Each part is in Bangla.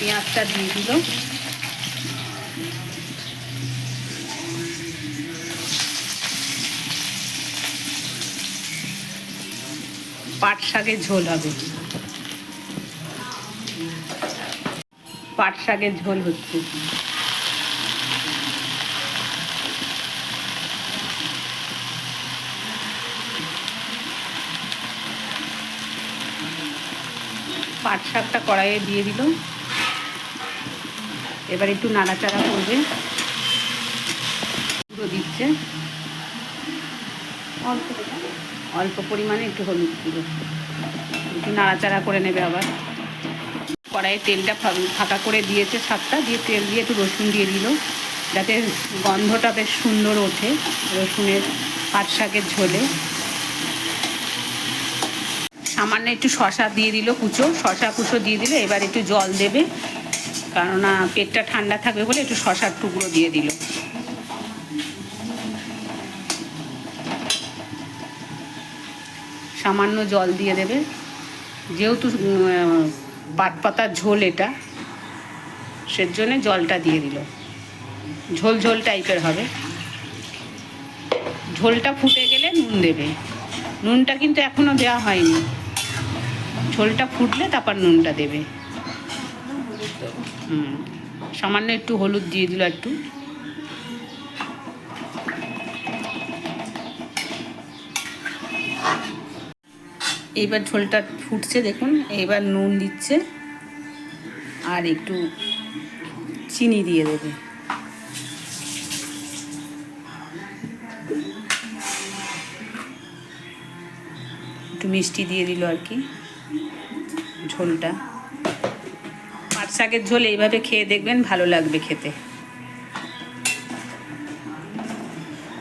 পেঁয়াজটা দিয়ে দিল। পাট শাকের ঝোল হবে। পাট শাকের ঝোল হচ্ছে। পাট শাকটা কড়াইয়ে দিয়ে দিল। এবার একটু নাড়াচাড়া করবে। গুঁড়ো দিচ্ছে। অল্প অল্প পরিমাণে একটু হলুদ গুঁড়ো। একটু নাড়াচাড়া করে নেবে আবার। কড়াইয়ে তেলটা ফাঁকা করে দিয়েছে শাকটা দিয়ে তেল দিয়ে একটু রসুন দিয়ে দিল। যাতে গন্ধটা বেশ সুন্দর ওঠে রসুনের পাট শাকের ঝোলে। সামান্য একটু শশা দিয়ে দিল কুচো। শশা কুচো দিয়ে দিলে এবার একটু জল দেবে। কেননা পেটটা ঠান্ডা থাকবে বলে একটু শশার টুকরো দিয়ে দিল। সামান্য জল দিয়ে দেবে। যেহেতু পাতার ঝোল এটা, সেজন্য জলটা দিয়ে দিল। ঝোল ঝোল টাইপের হবে। ঝোলটা ফুটে গেলে নুন দেবে। নুনটা কিন্তু এখনও দেওয়া হয়নি। ঝোলটা ফুটলে তারপর নুনটা দেবে। হুম, সামান্য একটু হলুদ দিয়ে দিল একটু। এইবার ঝোলটা ফুটছে দেখুন এবার নুন দিচ্ছে আর একটু চিনি দিয়ে দেবে। একটু মিষ্টি দিয়ে দিল আর কি ঝোলটা। পাট শাকের ঝোল এইভাবে খেয়ে দেখবেন ভালো লাগবে খেতে।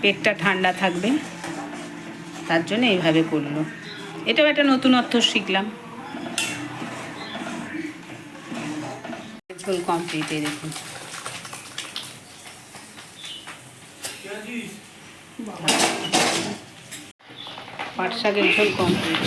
পেটটা ঠান্ডা থাকবে। তার জন্য এইভাবে করল। এটাও একটা নতুনত্ব শিখলাম। ঝোল কমপ্লিট এই দেখুন। পাট শাকের ঝোল কমপ্লিট